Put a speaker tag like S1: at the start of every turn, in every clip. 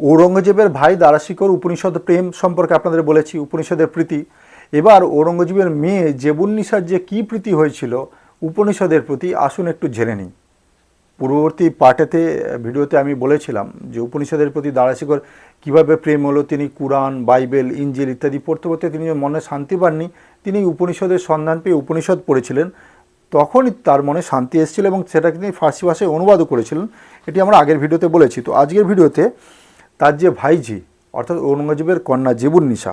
S1: ঔরঙ্গজেবের ভাই দারাশিকর উপনিষদ প্রেম সম্পর্কে আপনাদের বলেছি, উপনিষদের প্রীতি। এবার ঔরঙ্গজেবের মেয়ে জেবুন্নিসার যে কী প্রীতি হয়েছিল, উপনিষদের প্রতি আসুন একটু জেনে নিই। পূর্ববর্তী পার্টেতে ভিডিওতে আমি বলেছিলাম যে উপনিষদের প্রতি দারাশিকর কীভাবে প্রেম হলো, তিনি কুরআন, বাইবেল, ইঞ্জিল ইত্যাদি পড়তে পড়তে তিনি মনে শান্তি পাননি, তিনি উপনিষদের সন্ধান পেয়ে উপনিষদ পড়েছিলেন। তখনই তার মনে শান্তি এসেছিল এবং সেটাকে তিনি ফার্সি ভাষায় অনুবাদও করেছিলেন। এটি আমরা আগের ভিডিওতে বলেছি। তো আজকের ভিডিওতে তার যে ভাইঝি, অর্থাৎ ঔরঙ্গজেবের কন্যা জেবুন্নিসা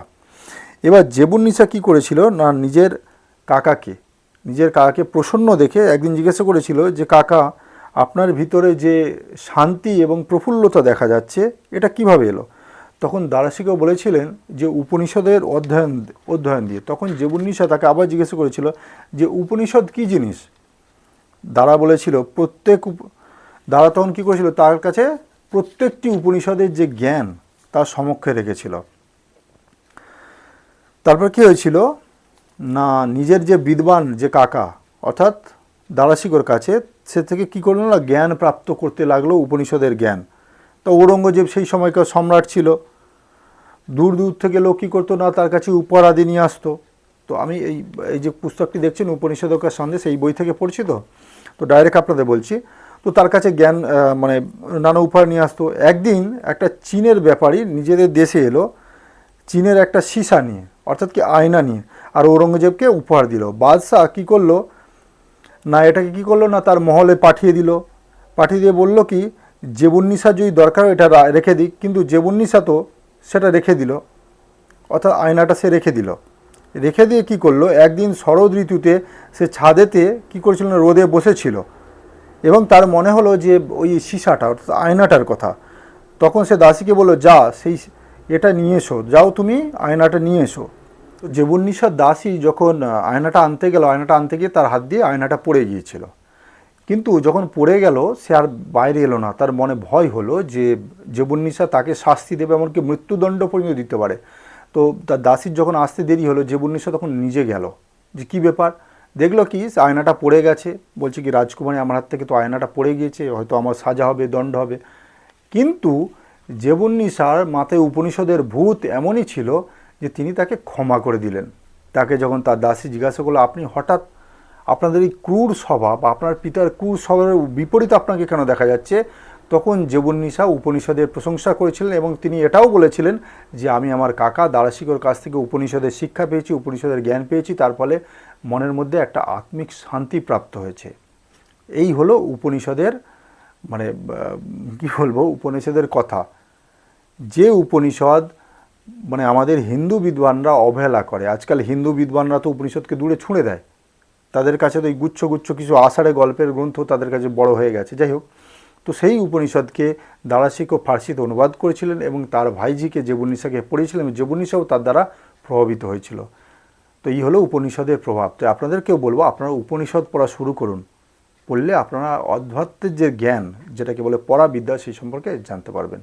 S1: এবার জেবুন্নিসা কি করেছিল? না, নিজের কাকাকে নিজের কাকাকে প্রসন্ন দেখে একদিন জিজ্ঞাসা করেছিল যে, কাকা, আপনার ভিতরে যে শান্তি এবং প্রফুল্লতা দেখা যাচ্ছে, এটা কীভাবে এলো? তখন দারাশিকেও বলেছিলেন যে, উপনিষদের অধ্যয়ন অধ্যয়ন দিয়ে। তখন জেবুন্নিসা তাকে আবার জিজ্ঞাসা করেছিল যে, উপনিষদ কী জিনিস? দারা বলেছিল, প্রত্যেক দারা তখন কী করেছিল? তার কাছে প্রত্যেকটি উপনিষদের যে জ্ঞান তার সমক্ষে রেখেছিল। তারপর কি হয়েছিল? না, নিজের যে বিদ্বান, যে কাকা, অর্থাৎ দারাশিকর কাছে, সে থেকে কি করল না, জ্ঞান প্রাপ্ত করতে লাগল উপনিষদের জ্ঞান। তো ঔরঙ্গজেব সেই সময়কার সম্রাট ছিল। দূর দূর থেকে লোক কী করতো না, তার কাছে উপহারাদি নিয়ে আসতো। তো আমি এই এই যে পুস্তকটি দেখছেন, উপনিষদকার সন্দেশ, এই বই থেকে পড়ছি তো। তো ডাইরেক্ট আপনাদের বলছি। তো তার কাছে জ্ঞান মানে নানা উপহার নিয়ে আসতো। একদিন একটা চীনের ব্যাপারী নিজেদের দেশে এলো, চীনের একটা সীসা নিয়ে, অর্থাৎ কি আয়না নিয়ে, আর ঔরঙ্গজেবকে উপহার দিল। বাদশাহ কী করল? না, এটাকে কি করল না, তার মহলে পাঠিয়ে দিল। পাঠিয়ে দিয়ে বলল কি, জেবুন্নিসা যদি দরকার এটা রেখে দিক। কিন্তু জেবুন্নিসা তো সেটা রেখে দিল। অর্থাৎ আয়নাটা সে রেখে দিল। রেখে দিয়ে কি করল? একদিন শরৎ ঋতুতে সে ছাদেতে কি করেছিল না, রোদে বসেছিল। এবং তার মনে হলো যে ওই সীসাটা, অর্থাৎ আয়নাটার কথা। তখন সে দাসীকে বলল, যা, সেই, এটা নিয়ে এসো, যাও তুমি, আয়নাটা নিয়ে এসো। তো জেবুন্নিসার দাসী যখন আয়নাটা আনতে গেল, আয়নাটা আনতে গিয়ে তার হাত দিয়ে আয়নাটা পড়ে গিয়েছিল। কিন্তু যখন পড়ে গেল, সে আর বাইরে এলো না। তার মনে ভয় হলো যে জেবুন্নিসা তাকে শাস্তি দেবে, এমনকি মৃত্যুদণ্ড পর্যন্ত দিতে পারে। তো তার দাসীর যখন আসতে দেরি হলো জেবুন্নিসা তখন নিজে গেল। যে কী ব্যাপার? দেখল কি আয়নাটা পড়ে গেছে। বলছে কি, রাজকুমারী আমার হাত থেকে তো আয়নাটা পড়ে গিয়েছে, হয়তো আমার সাজা হবে, দণ্ড হবে। কিন্তু জেবুন্নিসার মাথায় উপনিষদের ভূত এমনই ছিল যে তিনি তাকে ক্ষমা করে দিলেন। তাকে যখন তার দাসী জিজ্ঞাসা করল, আপনি হঠাৎ আপনাদের এই ক্রূর স্বভাব আপনার পিতার ক্রূর স্বভাবের বিপরীত আপনাকে কেন দেখা যাচ্ছে? তখন জেবুন্নিসা উপনিষদের প্রশংসা করেছিলেন এবং তিনি এটাও বলেছিলেন যে আমি আমার কাকা দারাশিকর কাছ থেকে উপনিষদের শিক্ষা পেয়েছি, উপনিষদের জ্ঞান পেয়েছি, তার ফলে মনের মধ্যে একটা আত্মিক শান্তি প্রাপ্ত হয়েছে। এই হলো উপনিষদের মানে কি বলব, উপনিষদের কথা। যে উপনিষদ মানে আমাদের হিন্দু বিদ্বানরা অবহেলা করে, আজকাল হিন্দু বিদ্বানরা তো উপনিষদকে দূরে ছুঁড়ে দেয়। তাদের কাছে তো এই গুচ্ছ গুচ্ছ কিছু আষাঢ়ে গল্পের গ্রন্থ তাদের কাছে বড় হয়ে গেছে। যাই হোক তো সেই উপনিষদকে দারাশিক ও ফার্সিতে অনুবাদ করেছিলেন এবং তার ভাইজিকে জেবুনিসাকে পড়িয়েছিলেন, জেবুনিসাও তার দ্বারা প্রভাবিত হয়েছিল। তো এই হলো উপনিষদের প্রভাব। তো আপনাদেরকেও বলব, আপনারা উপনিষদ পড়া শুরু করুন। পড়লে আপনারা অধ্যাত্মের যে জ্ঞান, যেটাকে বলে পড়া বিদ্যা সেই সম্পর্কে জানতে পারবেন।